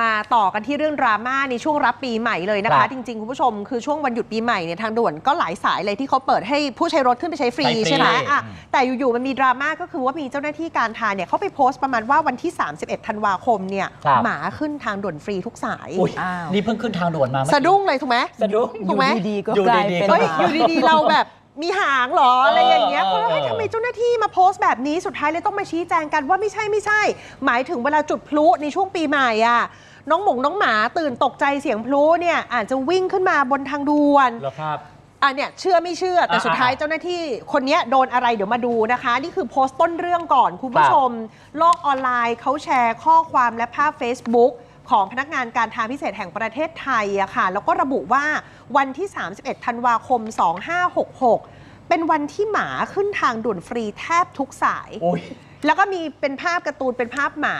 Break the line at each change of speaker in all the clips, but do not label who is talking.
มาต่อกันที่เรื่องดราม่าในช่วงรับปีใหม่เลยนะ
ครั
คะ
บ
จริง ๆ คุณผู้ชมคือช่วงวันหยุดปีใหม่เนี่ยทางด่วนก็หลายสายเลยที่เขาเปิดให้ผู้ใช้รถขึ้นไปใช้ฟรี
ใช้ฟรี
ใช่ไหมอะ
อืม
แต่อยู่ๆมันมีดราม่าก็คือว่ามีเจ้าหน้าที่การทางเนี่ยเขาไปโพสต์ประมาณว่าวันที่ 31 ธันวาคมเนี่ย
ครับ
หมาขึ้นทางด่วนฟรีทุกสาย
อุ้ย
อ้าว
นี่เพิ่งขึ้นทางด่วนมาเมื่อกี้
สะดุ้งเลยถูกไหม
สะดุ้ง
ถูกไหม
อยู่ดีๆก็
อยู่
กลาย
ดีๆ
เป็น
ก็
เฮ้ย
หมา
อยู่ดีๆ เราแบบ มีหางเหรออะไรอย่างเงี้ย
เออ
เพราะว่าเฮ้ย
เออ
ทำไมเจ้าหน้าที่มาโพสต์แบบนี้สุดท้ายเลยต้องมาชี้แจงกันว่าไม่ใช่ไม่ใช่ หมายถึงเวลาจุดพลุในช่วงปีใหม่อะน้องหมงน้องหมาตื่นตกใจเสียงพลุเนี่ยอาจจะวิ่งขึ้นมาบนทางด่วน
แล้วครับ
อะเนี่ยเชื่อไม่เชื่อแต่
อ่า
สุดท้ายเจ้าหน้าที่คนเนี้ยโดนอะไรเดี๋ยวมาดูนะคะ นี่คือโพสต์ต้นเรื่องก่อนคุณผู้ชม โลกออนไลน์เขาแชร์ข้อความและภาพ Facebook ของพนักงานการทางพิเศษแห่งประเทศไทยอะค่ะ แล้วก็ระบุว่าวันที่ 31 ธันวาคม 2566 เป็นวันที่หมาขึ้นทางด่วนฟรีแทบทุกสาย
อุ้ย
แล้วก็มีเป็นภาพการ์ตูนเป็นภาพหมา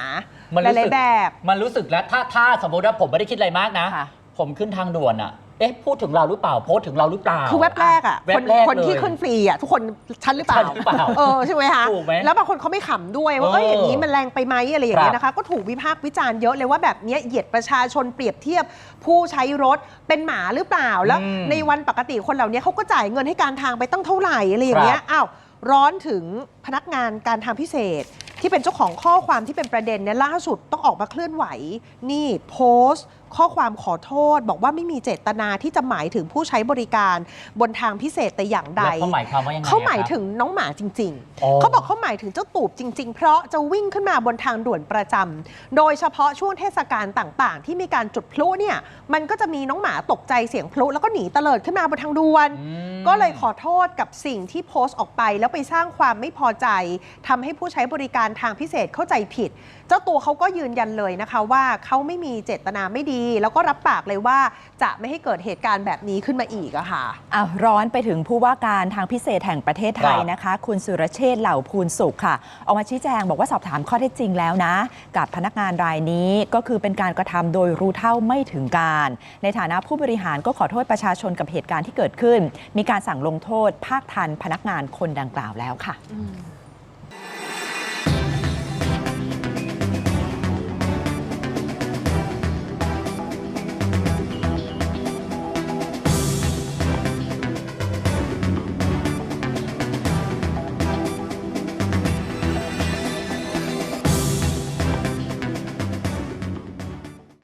มัน
ห
รู้
ลา
สึ
ย
ก
ๆแบบ
มันรู้สึกแล้วถ้าถ้าสมมติว่าผมไม่ได้คิดอะไรมากนะ
ค่ะ
ผมขึ้นทางด่วนอะ เอ๊ะพูดถึงเราหรือเปล่าโพสต์ถึงเราหรือเปล่า
คือเว็บแรกอะ
เว็
ค
บ
น
แรก
คนที่
เลย
ขึ้นฟรีอะทุกคนฉันหรือเปล่า
ฉันหรือเปล่า
เออใช่ไหมคะ
ถูกไหม
แล้วบางคนเขาไม่ขำด้วยว่าเอ้ย
เออ
อ
อย่าง
นี้มันแรงไปไหมอะไรอย่างเงี้ย
ครับ
นะคะ ก็ถูกวิพากษ์วิจารณ์เยอะเลยว่าแบบเนี้ยเหยียดประชาชนเปรียบเทียบ ผู้ใช้รถเป็นหมาหรือเปล่าแล้ว
อืม
ในวันปกติคนเหล่านี้เขาก็จ่ายเงินให้การทางไปตั้งเท่าไหร่อะไรอย่างเงี้ยอ้าวร้อนถึง พนักงานการทางพิเศษ ที่เป็นเจ้าของข้อความที่เป็นประเด็นเนี่ยล่าสุดต้องออกมาเคลื่อนไหว นี่โพสต์ ข้อความขอโทษ บอกว่าไม่มีเจตนาที่จะหมายถึงผู้ใช้บริการบนทางพิเศษแต่อย่างใด
แล้วเขาหมายความว่ายังไงอะ
เขาหมาย
ครับ
ถึงน้องหมาจริง
อ๋อ
ๆ เขาบอกเขาหมายถึงเจ้าตูบจริง ๆ เพราะจะวิ่งขึ้นมาบนทางด่วนประจำ โดยเฉพาะช่วงเทศกาลต่าง ๆ ที่มีการจุดพลุเนี่ย มันก็จะมีน้องหมาตกใจเสียงพลุแล้วก็หนีเตลิดขึ้นมาบนทางด่วน
อืม
ก็เลยขอโทษกับสิ่งที่โพสต์ออกไปแล้วไปสร้างความไม่พอใจทำให้ผู้ใช้บริการทางพิเศษเข้าใจผิด จ้าตัวเขาก็ยืนยันเลยนะคะว่าเขาไม่มีเจตนาไม่ดี แล้วก็รับปากเลยว่าจะไม่ให้เกิดเหตุการณ์แบบนี้ขึ้นมาอีกอะค่ะ
อะร้อนไปถึงผู้ว่าการทางพิเศษแห่งประเทศไทย
ครับ
นะคะ คุณสุรเชษฐ์เหล่าภูลสุขค่ะ ออกมาชี้แจงบอกว่าสอบถามข้อเท็จจริงแล้วนะ กับพนักงานรายนี้ก็คือเป็นการกระทำโดยรู้เท่าไม่ถึงการ ในฐานะผู้บริหารก็ขอโทษประชาชนกับเหตุการณ์ที่เกิดขึ้น มีการสั่งลงโทษภาคทันพนักงานคนดังกล่าวแล้วค่ะ
อืม